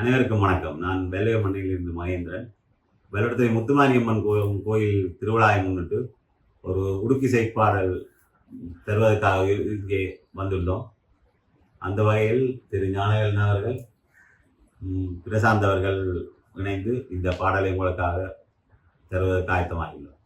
அனைவருக்கும் வணக்கம். நான் வெள்ளைய மண்ணிலிருந்து மகேந்திரன். வெள்ளடத்தை முத்துமாரியம்மன் கோ கோயில் திருவிழாவை முன்னிட்டு ஒரு உடுக்கி செயற்பாடல் தருவதற்காக இங்கே வந்துள்ளோம். அந்த வகையில் திரு ஞானவேலன் அவர்கள் பிரசாந்த் அவர்கள் இணைந்து இந்த பாடலை உங்களுக்காக தருவதற்கு ஆயத்தமாகியுள்ளோம்.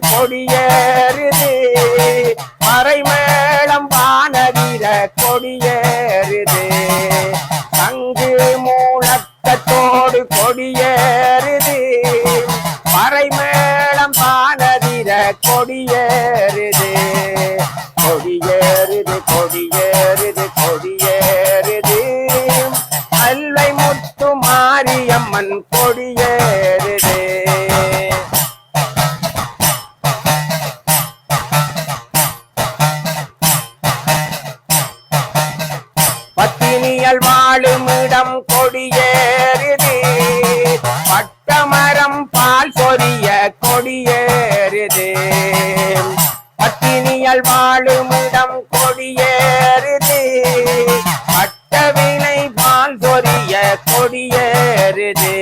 கொடியேறுது. மறைமேளம் வானதிர கொடியேறுது. தங்கு மூலக்கத்தோடு கொடியேறுது. மறைமேளம் வானதிர கொடியேறுது. கொடியேறுது கொடியே பட்டமரம் பால் சொரிய கொடியேறுது பத்தினியல் வாழும் இடம் கொடியேறுது பட்டவினை பால் சொரிய கொடியேறுது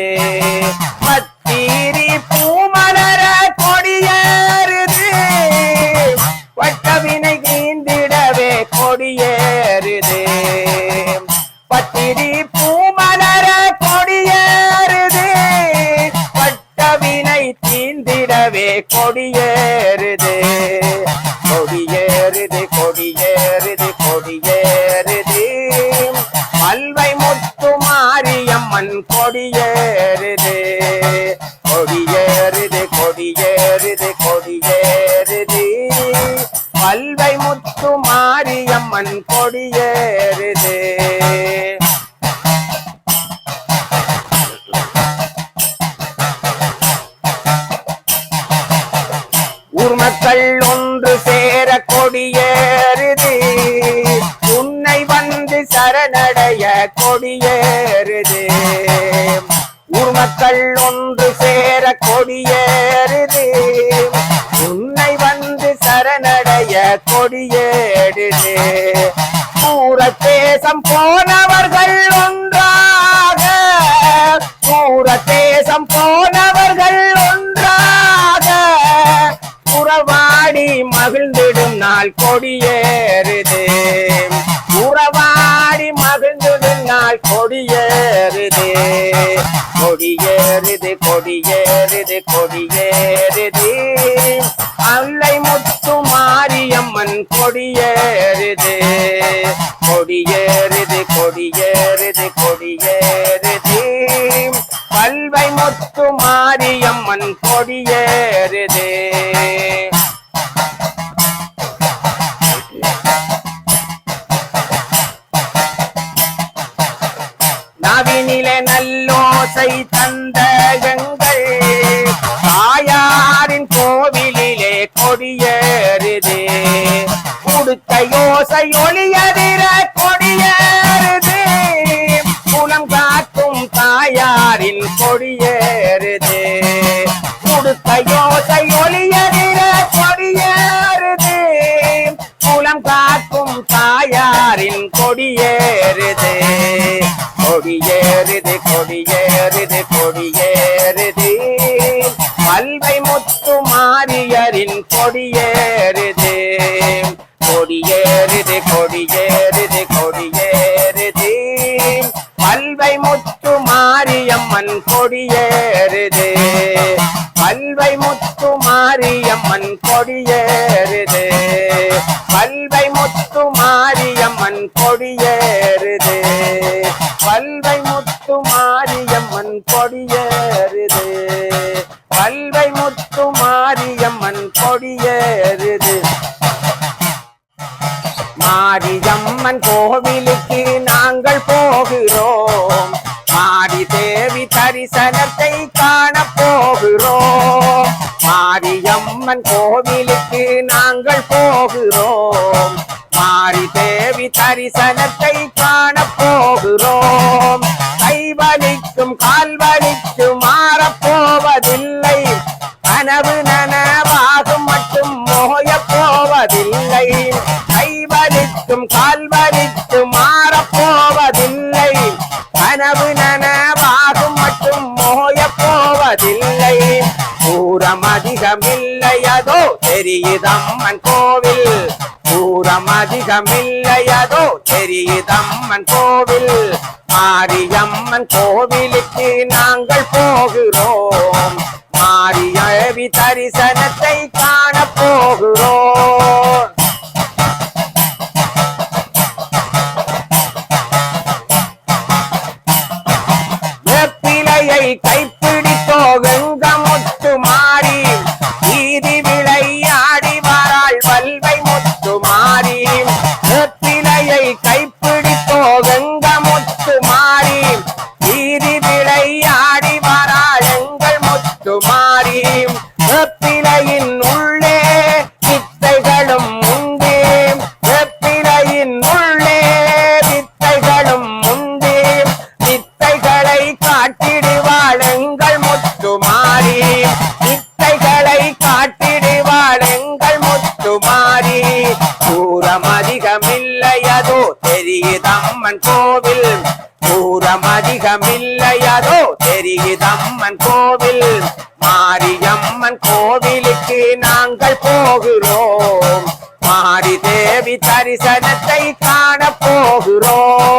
கொடியேறுதி கொடியேறுதி. கொடியேறுது மல்வை முத்து மாரியம்மன் கொடியேறுது. கொடியேறுது கொடியேறுது கொடியேறுதி. மல்வை முத்து மாரியம்மன் கொடியேறு கொடியேறுது. ஊர் மக்கள் ஒன்று சேர கொடியேறுது. உன்னை வந்து சரணடைய கொடியேறுது. பூர தேசம் போனவர்கள் ஒன்றாக. பூர தேசம் போனவர்கள் ஒன்றாக. புறவாடி மகிழ்ந்திடும் நாள் கொடியேறுதே. கொடியேறுது. கொடியேறுது கொடியேறுது கொடியேறுது. அல்லை முத்து மாரியம்மன் கொடியேறுது. கொடியேறுது கொடியேறுது கொடியேறுது. பல்வை முத்து மாரியம்மன் கொடியேறுது. நில நல்லோசை தந்த எங்கள் தாயாரின் கோவிலிலே கொடியேறுது. உடுத்த யோசை ஒளியதிர கொடியேறுது கொடியேறுது. மல்வை முத்து மாரியரின் கொடியேறுது. கொடியேறுது கொடியேறுது கொடியேறுது. மல்வை முத்து மாரியம்மன் கொடியேறுது. மல்வை முத்து மாரியம்மன் கொடியேறுது. மல்வை முத்து மாரியம்மன் கொடியேறுது. மல்வை முத்து முத்து மாரியம்மன் கொடியேறுது. வல்வை முத்து மாரியம்மன் கொடியேறுது. மாரியம்மன் கோவிலுக்கு நாங்கள் போகிறோம். மாரி தேவி தரிசனத்தை காண போகிறோம். மாரியம்மன் கோவிலுக்கு நாங்கள் போகிறோம். மாரி தேவி தரிசனத்தை காண போகிறோம். வலிக்கும் கால் வலிக்கும் மாறப்போவதில்லை. கனவு நனவாகும் மட்டும் மோய போவதில்லை கால் வலிக்கும் மாறப்போவதில்லை. கனவு நனவாகும் மட்டும் மோய போவதில்லை பூரம் அதிகமில்லையதோ தெரியுதம்மன் கோவில். அதிகமில்லையதோ தெரியுதம்மன் கோவில். மாரியம்மன் கோவிலுக்கு நாங்கள் போகிறோம். மாரியவி தரிசனத்தை காண போகிறோம். அதிகமில்லையதோ? தெரியுதம்மன் கோவில். மாரியம்மன் கோவிலுக்கு நாங்கள் போகிறோம். மாரி தேவி தரிசனத்தை காண போகிறோம்.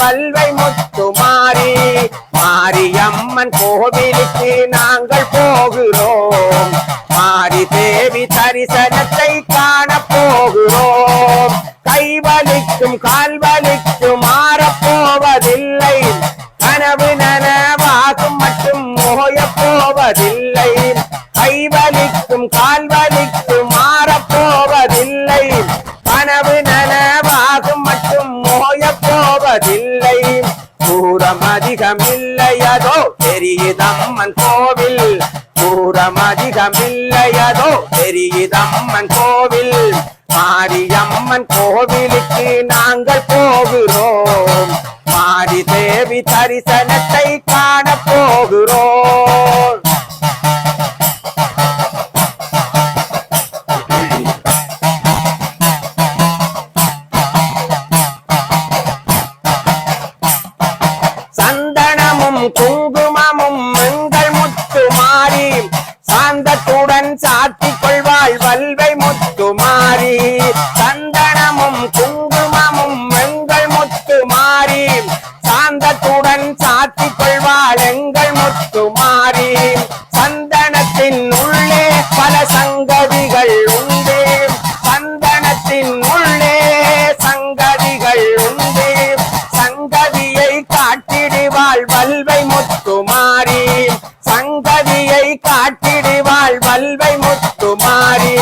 பல்வை முத்து மாறி மாரியம்மன் கோவிலுக்கு நாங்கள் போகிறோம். மாரி தேவி தரிசனத்தை காண போகிறோம். கைவலிக்கும் கால்வலிக்கும் மாறப்போவதில்லை கனவு நனவாகும் மட்டும் மோய போவதில்லை. கைவலிக்கும் கால்வலிக்கும் இல்லையதோ? பெரியதம்மன் கோவில். தூரம் அதிகமில்லையதோ பெரியதம்மன் கோவில். மாரியம்மன் கோவிலுக்கு நாங்கள் போகிறோம். மாரி தேவி தரிசனத்தை காண போகிறோம். காட்டிடுவாள் வல்வை முத்துமாரி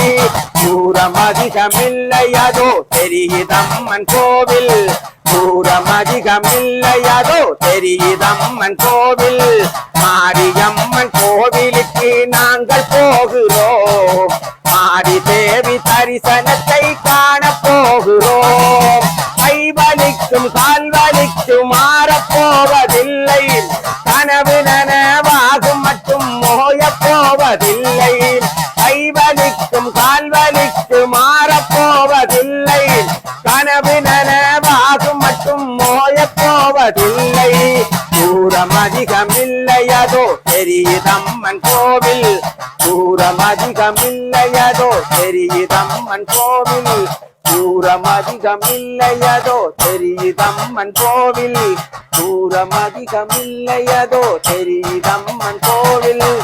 தூரம் அதிகமில்லை அதோ தெரியுதம்மன் கோவில். தூரம் அதிகமில்லை அதோ தெரியுதம்மன் கோவில். மாரியம்மன் கோவிலுக்கு நாங்கள் போகிறோம். மாரி தேவி தரிசனத்தை தூரம் அதிகமில்லையதோ பெரியதம்மன் கோவில். தூரம் அதிகமில்லையதோ பெரியதம்மன் கோவில். தூரம் அதிகமில்லையதோ தெரியுதம்மன் கோவில். தூரம் அதிகமில்லையதோ தெரியுதம்மன் கோவில்.